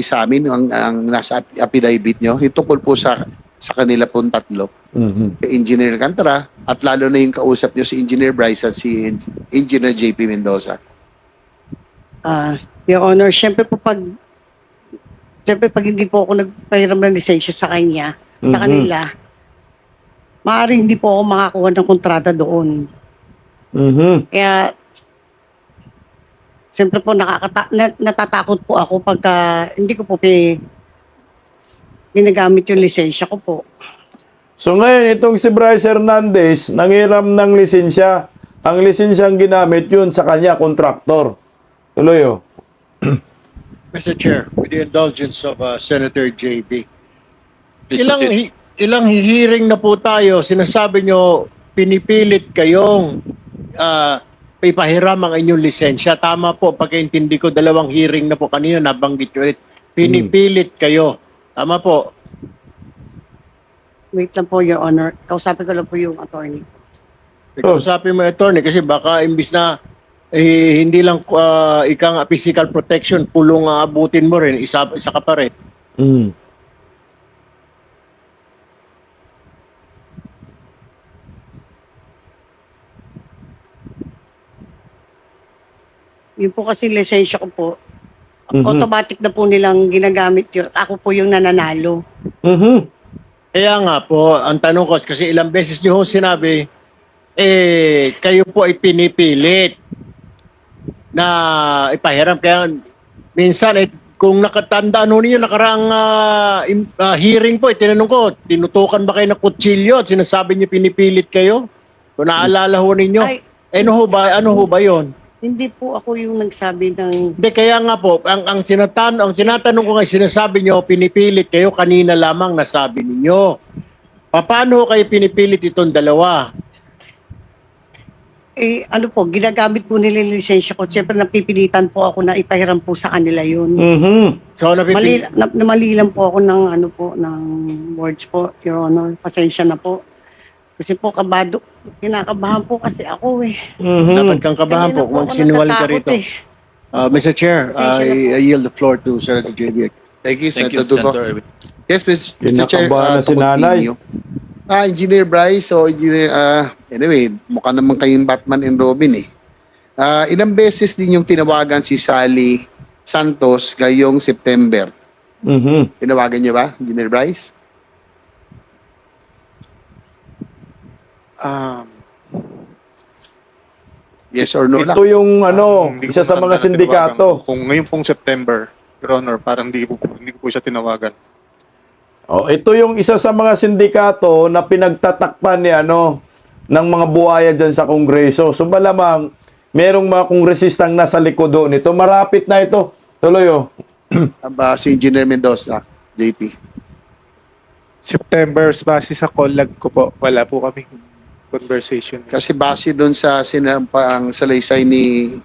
sa amin ang, ang nasa affidavit nyo, yung tungkol po sa sa kanila pong tatlo, Mhm. kay Engineer Cantara, at lalo na yung kausap nyo si Engineer Bryce at si En- Engineer JP Mendoza. Ah, Your Honor, syempre po pag syempre pag hindi po ako nagpahiram ng lisensya sa kanya, sa Mhm. kanila, maaaring hindi po ako makakuha ng kontrata doon. Mhm. Kaya Siyempre po nakakata na- natatakot po ako pagka hindi ko po pi ginagamit yung lisensya ko po. So ngayon, itong si Bryce Hernandez, nangiram ng lisensya. Ang lisensyang ginamit yun sa kanya, kontraktor. Tuloy oh. Mr. Chair, with the indulgence of uh, Senator JB. Please ilang proceed. hi- ilang hearing na po tayo, sinasabi nyo pinipilit kayong uh, ipahiram ang inyong lisensya. Tama po, pagkaintindi ko, dalawang hearing na po kanina, nabanggit nyo ulit. Pinipilit kayo. Tama po. Wait lang po, Your Honor. Kausapin ko lang po yung attorney. Oh. Kausapin mo, attorney, kasi baka imbis na eh, hindi lang uh, ika nga physical protection, pulong ang abutin mo rin, isa, isa ka pa rin. Mhm. Yun po kasi lisensya ko po. Mhm. Automatic na po nilang ginagamit yun. Ako po yung nananalo. Mhm. Kaya nga po, ang tanong ko, kasi ilang beses niyo ho sinabi, eh, kayo po ay pinipilit na ipahiram. Kaya minsan, eh, kung nakatandaan ho ninyo, nakaraang ah, im- ah, hearing po, eh, tinanong ko, tinutukan ba kayo ng kutsilyo at sinasabi niyo pinipilit kayo? Kung naalala ho ninyo, Ay, eh, ano ho ba, ano ho ba yun? Hindi po ako yung nagsabi ng... Hindi, kaya nga po, ang, ang, sinatan, ang tinatanong ko nga, sinasabi nyo, pinipilit kayo, kanina lamang nasabi ninyo. Paano kayo pinipilit itong dalawa? Eh, ano po, ginagamit po nila yung lisensya ko. Siyempre, napipilitan po ako na ipahiram po sa kanila yun. Mhm. So, Mali, napipili- na, namali lang po ako ng ano po, ng words po, Your Honor. Pasensya na po. Kasi po, kabado, kinakabahan po kasi ako eh. Mhm. dapat kang kabahan Kaya na po kung ako sinungaling ka natatakot rito. eh. Uh, Mr. Chair, Pasensya na I, I yield the floor to Senator JB. Thank you, Thank you, Senator Duco. Senator Erwin. Yes, Mr. Mr. Chair. Kinakabahan na uh, si to nanay. continue. Ah, Engineer Bryce, so Engineer, ah, anyway, mukha naman kayong Batman and Robin eh. Ah, ilang beses din yung tinawagan si Sally Santos ngayong September. Mhm. Tinawagan niyo ba, Engineer Bryce? Um, Yes or no lang? Ito yung ano, um, hindi ko isa sa mga sindikato. tinawagan. Kung ngayon pong September, Your Honor, parang hindi ko, hindi ko po siya tinawagan. Oh, ito yung isa sa mga sindikato na pinagtatakpan ni ano ng mga buhaya diyan sa Kongreso. So malamang merong mga kongresistang nasa likod doon. Ito marapit na ito. Tuloy oh. Aba, si Engineer Mendoza, JP. September, base sa call log ko po, wala po kami conversation. Kasi base doon sa sinampang salaysay ni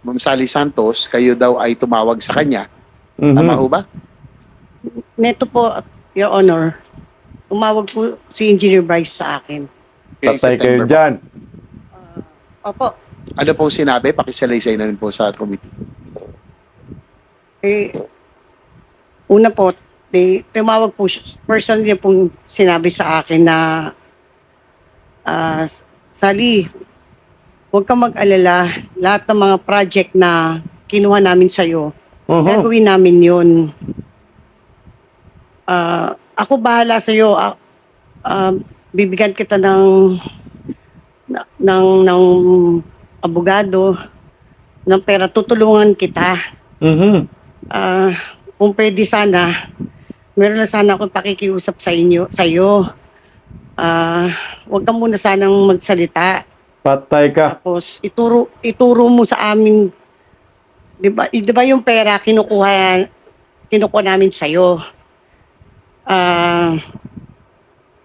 Ma'am Sally Santos, kayo daw ay tumawag sa kanya. Mhm. Tama ho ba? Neto po, Your Honor, umawag po si Engineer Bryce sa akin. Ngayong Patay kayo September. diyan. Opo, Ano pong sinabi? Pakisalaysay na rin po sa committee. eh, una po, eh, tumawag po siya, personally niya pong sinabi sa akin na ah, Sally, huwag kang mag-alala. Lahat ng mga project na kinuha namin sa'yo, Mhm. gagawin namin yun. Ah, ako bahala sa iyo. bibigyan kita ng na- ng ng abogado ng pera tutulungan kita. Mhm. Ah, kung pwede sana meron na sana akong pakikiusap sa inyo sa iyo. Ah, huwag ka muna sanang magsalita. Patay ka. Tapos ituro ituro mo sa amin 'di ba? 'Di ba yung pera kinukuha kinukuha namin sa iyo. Ah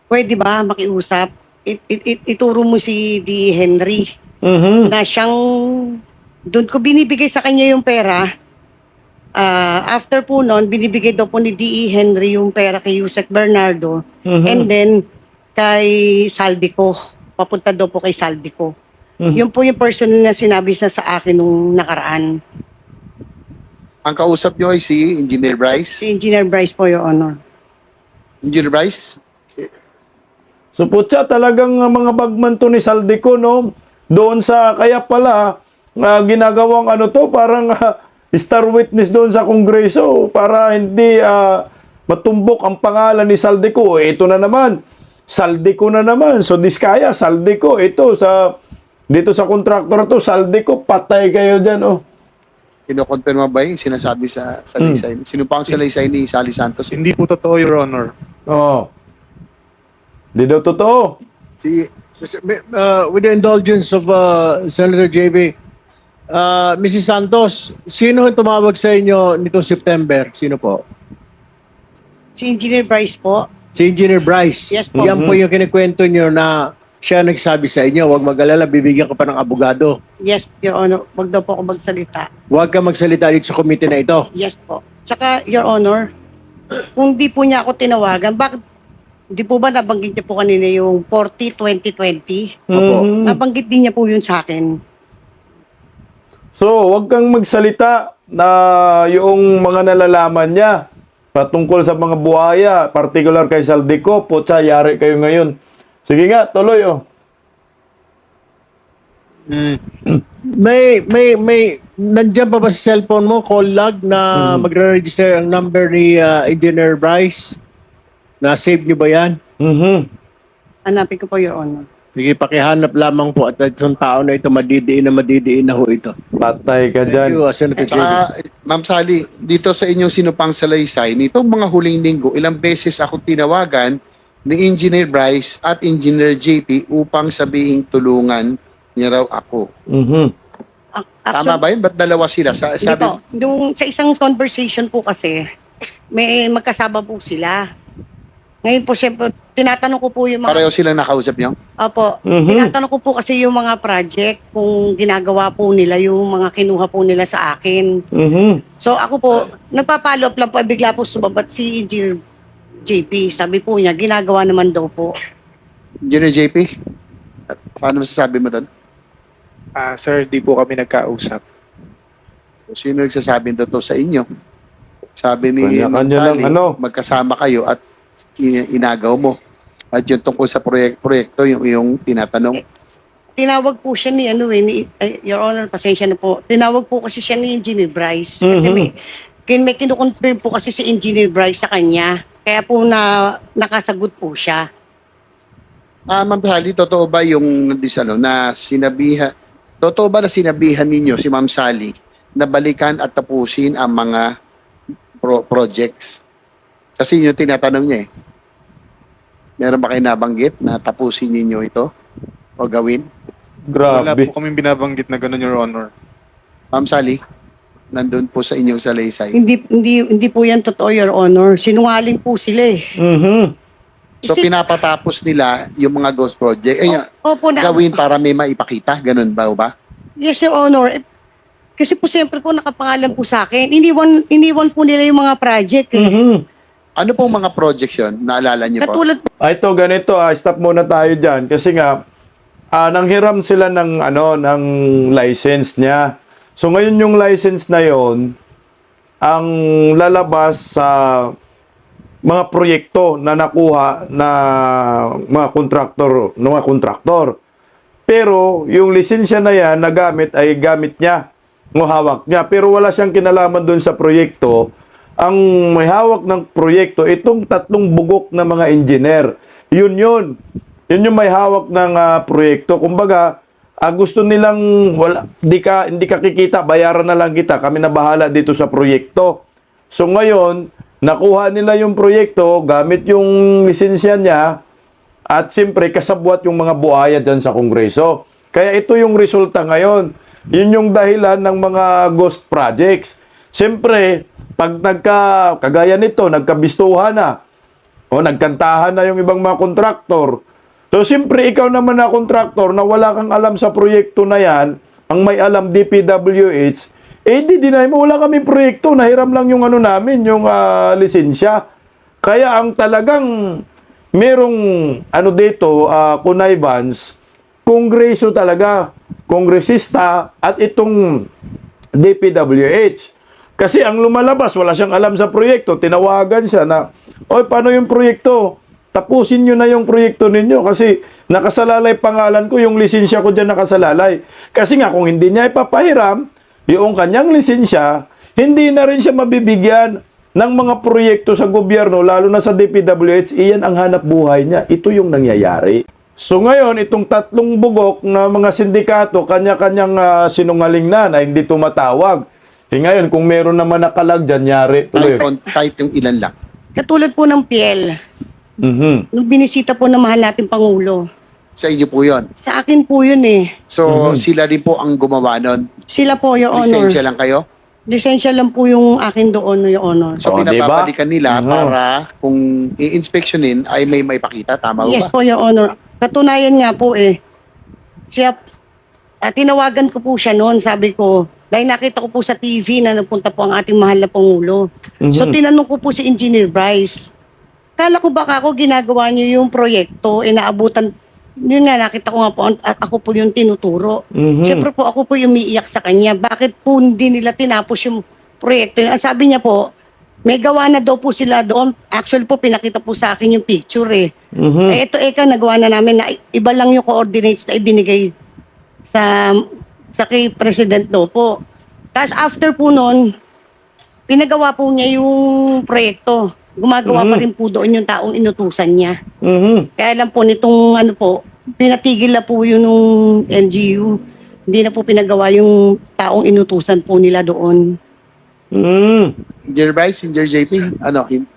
pwede ba makiusap? It, it, it- ituro mo si D. Henry Mhm. na siyang doon ko binibigay sa kanya yung pera. Ah, after po noon, binibigay daw po ni D.E. Henry yung pera kay Yusek Bernardo. Mhm. And then, kay Saldico. Papunta daw po kay Saldico. Mhm. Yun po yung person na sinabi sa sa akin nung nakaraan. Ang kausap nyo ay si Engineer Bryce. Si Engineer Bryce po, Your Honor. Engineer Bryce? So putya, talagang uh, mga bagman to ni Saldico, no? Doon sa, kaya pala, uh, ginagawang ano to, parang uh, star witness doon sa Kongreso para hindi uh, matumbok ang pangalan ni Saldico. Eh, Ito na naman, Saldico na naman. So diskaya, Saldico, ito sa, dito sa kontraktor to, Saldico, patay kayo dyan, oh. Kinokonfirma ba yung sinasabi sa salaysay? Sino pa ang salaysay ni Sally Santos? Hindi po totoo, Your Honor. Oh. Di daw totoo. Si Uh, with the indulgence of uh, Senator JB, uh, Mrs. Santos, sino ang tumawag sa inyo nitong September? Sino po? Si Engineer Bryce po. Si Engineer Bryce. Yes po. Yan po yung kinikwento nyo na siya nagsabi sa inyo, huwag mag-alala, bibigyan ka pa ng abogado. Yes, Your Honor. Wag daw po ako magsalita. Huwag ka magsalita dito sa committee na ito. Yes po. Tsaka, Your Honor, kung di po niya ako tinawagan, bakit di po ba nabanggit niya po kanina yung 40-2020? Opo. Mhm. Nabanggit din niya po yun sa akin. So, wag kang magsalita na yung mga nalalaman niya patungkol sa mga buhaya, particular kay Saldico, putsa, yari kayo ngayon. Sige nga, tuloy oh. May, may, may, nandiyan pa ba sa cellphone mo, call log na Mhm. magre-register ang number ni uh, Engineer Bryce? Na-save nyo ba yan? Mhm. Hanapin ko po, Your Honor. Sige, pakihanap lamang po at itong tao na ito, madidiin na madidiin na ho ito. Patay ka Thank dyan. you, uh, Senator. Tsaka, Ma'am Sally, dito sa inyong sinupang salaysay, nitong mga huling linggo, ilang beses ako tinawagan ni Engineer Bryce at Engineer JP upang sabihin tulungan niya raw ako. Mhm. Ac- Tama ba yun? Ba't dalawa sila? Sa, Hindi sabi, po. Yung, sa isang conversation po kasi, may magkasama po sila. Ngayon po, syempre, tinatanong ko po yung mga... pareho silang nakausap niyo? Opo. Mhm. Tinatanong ko po kasi yung mga project, kung ginagawa po nila, yung mga kinuha po nila sa akin. Mhm. So ako po, nagpa-follow up lang po, bigla po sumabat si Engineer JP. Sabi po niya, ginagawa naman daw po. Engineer JP? At Paano masasabi mo doon? Ah, sir, di po kami nagkausap. Sino nagsasabi to sa inyo? Sabi ni Ma'am Kanya-kanya lang, Sally, ano? magkasama kayo at inagaw mo. At yung tungkol sa proyek- proyekto, yung, yung tinatanong. Tinawag po siya ni, ano eh, ni, ay, Your Honor, pasensya na po. Tinawag po kasi siya ni Engineer Bryce. Kasi Mhm. may, kin, may kinukonfirm po kasi si Engineer Bryce sa kanya. Kaya po na nakasagot po siya. Ah, Ma'am Sally, totoo ba yung dis, ano, na sinabihan, totoo ba na sinabihan ninyo si Ma'am Sally na balikan at tapusin ang mga pro- projects? Kasi yun yung tinatanong niya eh. Meron ba kayo nabanggit na tapusin ninyo ito o gawin? Wala Grabe. po kami binabanggit na gano'n, Your Honor. Ma'am Sally, nandun po sa inyong salaysay. Hindi, hindi, hindi po yan totoo, Your Honor. Sinungaling po sila eh. Mhm. So Kasi- pinapatapos nila yung mga ghost project. Eh, Opo na. gawin para may maipakita. Ganun ba o ba? Yes, Your Honor. Eh, Kasi po siyempre po nakapangalan po sa akin. Iniwan, iniwan po nila yung mga project eh. Mhm. Ano pong mga projects yun? Naalala niyo po? Katulad Ah, ito ganito ah, stop muna tayo diyan kasi nga ah nanghiram sila ng ano ng license niya. So ngayon yung license na yon ang lalabas sa mga proyekto na nakuha na mga kontraktor, ng mga kontraktor. Pero yung lisensya na yan na gamit ay gamit niya, ng hawak niya. Pero wala siyang kinalaman doon sa proyekto. Ang may hawak ng proyekto, itong tatlong bugok na mga engineer. Yun yun. Yun yung may hawak ng ah, proyekto. Kumbaga, ah, gusto nilang wala, hindi ka, hindi ka kikita, bayaran na lang kita. Kami na bahala dito sa proyekto. So ngayon, nakuha nila yung proyekto gamit yung lisensya niya at siyempre kasabwat yung mga buhaya dyan sa Kongreso. Kaya ito yung resulta ngayon. Yun yung dahilan ng mga ghost projects. Siyempre, pag nagka, kagaya nito, nagkabistuhan na, o nagkantahan na yung ibang mga kontraktor, so siyempre ikaw naman na kontraktor na wala kang alam sa proyekto na yan, ang may alam DPWH, eh di deny mo, wala kaming proyekto, nahiram lang yung ano namin, yung ah, lisensya. Kaya ang talagang merong ano dito, uh, connivance, kongreso talaga, kongresista at itong DPWH. Kasi ang lumalabas, wala siyang alam sa proyekto. Tinawagan siya na, Oy, paano yung proyekto? Tapusin nyo na yung proyekto ninyo kasi nakasalalay pangalan ko, yung lisensya ko dyan nakasalalay. Kasi nga, kung hindi niya ipapahiram, yung kanyang lisensya, hindi na rin siya mabibigyan ng mga proyekto sa gobyerno, lalo na sa DPWH, iyan ang hanap buhay niya. Ito yung nangyayari. So ngayon, itong tatlong bugok na mga sindikato, kanya-kanyang ah, sinungaling na na hindi tumatawag. Eh ngayon, kung meron naman nakalag dyan, yari. Kahit, Tuloy. on- kahit yung ilan lang. Katulad po ng PL, Mhm. nung binisita po ng mahal nating Pangulo. Sa inyo po yon. Sa akin po yun eh. So, Mhm. sila din po ang gumawa nun. Sila po, Your Honor. Lisensya lang kayo. Lisensya lang po yung akin doon, Your Honor. So, Oh, pinapabalikan nila Mhm. para kung i-inspectionin ay may maipakita. Tama Yes ba? po, Your Honor. Katunayan nga po eh. Siya, ah, tinawagan ko po siya noon, sabi ko, dahil nakita ko po sa TV na napunta po ang ating mahal na Pangulo. So Mhm. tinanong ko po si Engineer Bryce, kala ko baka ako ginagawa niyo yung proyekto, inaabutan, yun nga, nakita ko nga po, ako po yung tinuturo. Mhm. Siyempre po, ako po yung umiiyak sa kanya. Bakit po hindi nila tinapos yung proyekto? Ang sabi niya po, may gawa na daw po sila doon. Actually po, pinakita po sa akin yung picture eh. Mhm. Eh, ito eka, nagawa na namin na iba lang yung coordinates na ibinigay sa sa kay President daw po. Tapos after po noon, pinagawa po niya yung proyekto. Gumagawa pa Mhm. rin po doon yung taong inutusan niya. Mhm. Kaya lang po nitong ano po, pinatigil na po yun nung LGU. Hindi na po pinagawa yung taong inutusan po nila doon. Mhm. Engineer Bryce, Engineer JP, ano, hin-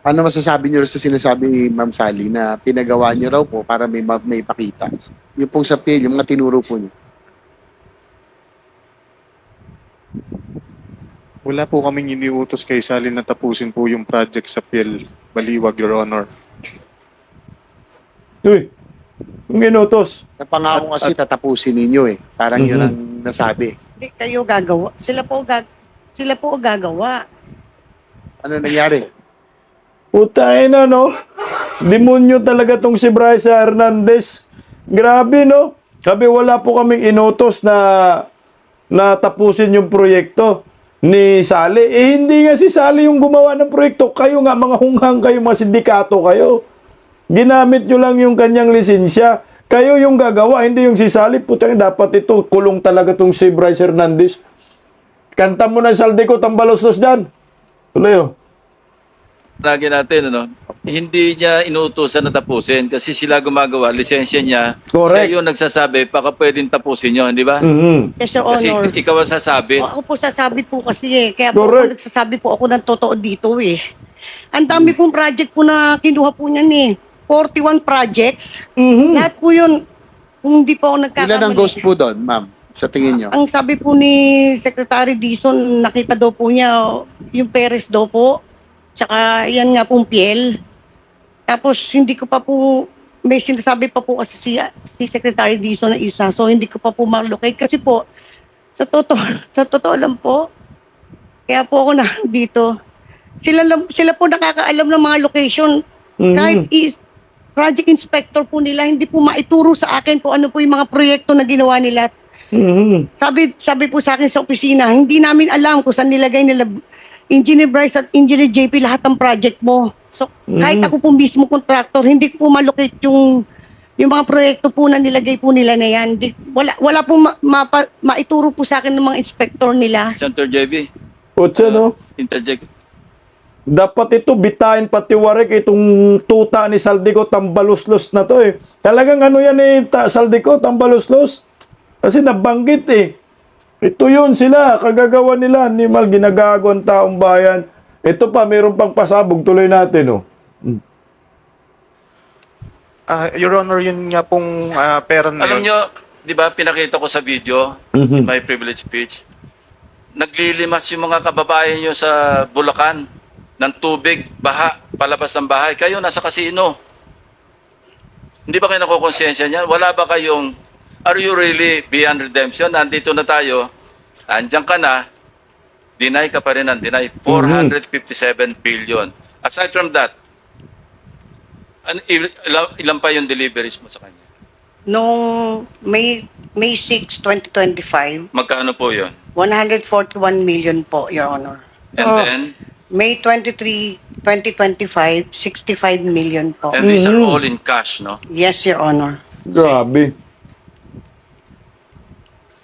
ano masasabi niyo sa sinasabi ni Ma'am Sally na pinagawa niyo raw po para may, ma- may pakita? Yung pong sa PL, yung mga tinuro po niyo. Wala po kaming iniutos kay Sally na tapusin po yung project sa PL Baliwag, Your Honor. Uy, yung inutos. Napangako kasi tatapusin ninyo eh. Parang yun ang nasabi. Hindi kayo gagawa. Sila po gag sila po gagawa. Ano nangyari? Putay na, no? Demonyo talaga tong si Bryce Hernandez. Grabe, no? Sabi, wala po kaming inutos na na tapusin yung proyekto ni Sally. Eh, hindi nga si Sally yung gumawa ng proyekto. Kayo nga, mga hunghang kayo, mga sindikato kayo. Ginamit nyo lang yung kanyang lisensya. Kayo yung gagawa, hindi yung si Sally. Putang, dapat ito, kulong talaga tong si Bryce Hernandez. Kanta mo na saldi ko, tambalos-los dyan. Tuloy, oh. Lagi natin, ano, hindi niya inuutosan na tapusin kasi sila gumagawa, lisensya niya. Correct. Siya yung nagsasabi, baka pwedeng tapusin nyo, di ba? Mhm. Yes, Your Kasi Honor. ikaw ang sasabi. O, ako po sasabi po kasi eh. Kaya po Correct. ako nagsasabi po ako ng totoo dito eh. Ang dami pong project po na kinuha po niyan eh. 41 projects. Mhm. Lahat po yun. Kung hindi po ako nagkakamali. Ilan ang ghost po doon, ma'am? Sa tingin niyo? Ang sabi po ni Secretary Dison, nakita daw po niya yung Perez daw po. Tsaka yan nga pong PL. Tapos hindi ko pa po, may sinasabi pa po kasi si, si Secretary Dison na isa. So hindi ko pa po ma-locate. Kasi po, sa totoo, sa totoo lang po, kaya po ako na dito. Sila, lang, sila po nakakaalam ng mga location. Mhm. Kahit is, project inspector po nila, hindi po maituro sa akin kung ano po yung mga proyekto na ginawa nila. Mhm. Sabi sabi po sa akin sa opisina, hindi namin alam kung saan nilagay nila Engineer Bryce at Engineer JP lahat ng project mo. So, kahit Mm. ako po mismo contractor, hindi ko po malocate yung yung mga proyekto po na nilagay po nila na yan. Di, wala wala po ma, mapa- maituro po sa akin ng mga inspector nila. Senator JB, Kutsa, no? interject. Dapat ito, bitain pati warik itong tuta ni Saldico, tambaluslos na to eh. Talagang ano yan eh, ta- Saldico, tambaluslos. Kasi nabanggit eh. Ito yun sila, kagagawa nila. Animal, ginagago ang taong bayan. Ito pa, meron pang pasabog. Tuloy natin, oh. Ah, Your Honor, yun nga pong ah, pera na Alam yun. nyo, di ba, pinakita ko sa video, Mhm. my privilege speech, naglilimas yung mga kababayan nyo sa Bulacan ng tubig, baha, palabas ng bahay. Kayo nasa kasino. Hindi ba kayo nakukonsensya niyan? Wala ba kayong, are you really beyond redemption? Nandito na tayo, andyan ka na, deny ka pa rin ng deny. 457 billion. Aside from that, an, il- ilan, ilan pa yung deliveries mo sa kanya? Nung May, May 6, 2025, Magkano po yun? 141 million po, Your Honor. And Oh. then, May 23, 2025, 65 million po. and these are Mhm. all in cash, no? Yes, Your Honor. Grabe.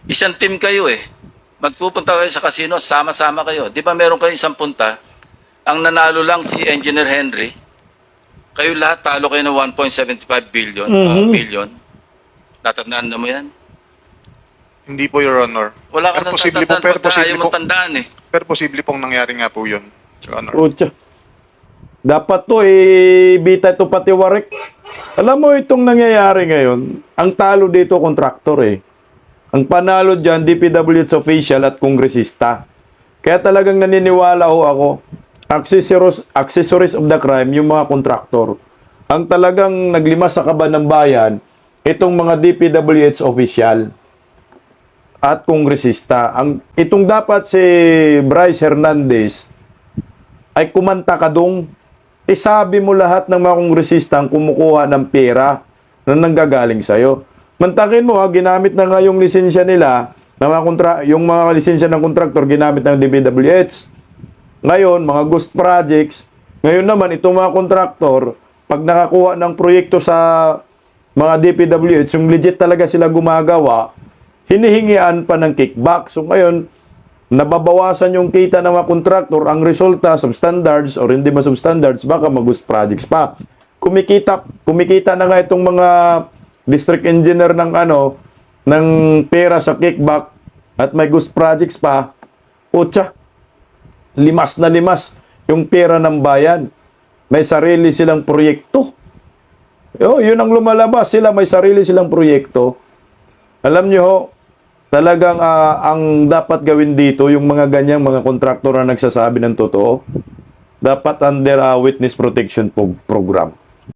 Isang team kayo eh. Magpupunta kayo sa casino, sama-sama kayo. Di ba meron kayo isang punta? Ang nanalo lang si Engineer Henry. Kayo lahat talo kayo ng 1.75 billion, uh, Mhm. million. Tatandaan na mo yan? Hindi po, Your Honor. Wala ka Pero nang posible po, pero posible ayaw po. mo tandaan eh. Pero posible pong nangyari nga po yun, Your Honor. Pucha. Dapat to eh, bita ito pati warik. Alam mo itong nangyayari ngayon, ang talo dito kontraktor eh. Ang panalo dyan, DPWH official at kongresista. Kaya talagang naniniwala ho ako, accessories, accessories of the crime, yung mga kontraktor. Ang talagang naglimas sa kaban ng bayan, itong mga DPWH official at kongresista. Ang, itong dapat si Bryce Hernandez, ay kumanta ka dong, isabi mo lahat ng mga kongresista ang kumukuha ng pera na nanggagaling sa'yo. Mantakin mo ha, ginamit na nga yung lisensya nila, na mga kontra, yung mga lisensya ng kontraktor ginamit ng DPWH. Ngayon, mga ghost projects, ngayon naman itong mga kontraktor, pag nakakuha ng proyekto sa mga DPWH, yung legit talaga sila gumagawa, hinihingian pa ng kickback. So ngayon, nababawasan yung kita ng mga kontraktor, ang resulta, substandards or hindi ba substandards, baka mag-ghost projects pa. Kumikita, kumikita na nga itong mga district engineer ng ano, ng pera sa kickback at may ghost projects pa, utya, limas na limas yung pera ng bayan. May sarili silang proyekto. Yo, yun ang lumalabas. Sila may sarili silang proyekto. Alam nyo ho, talagang ah, ang dapat gawin dito, yung mga ganyang mga kontraktor na nagsasabi ng totoo, dapat under ah, witness protection program.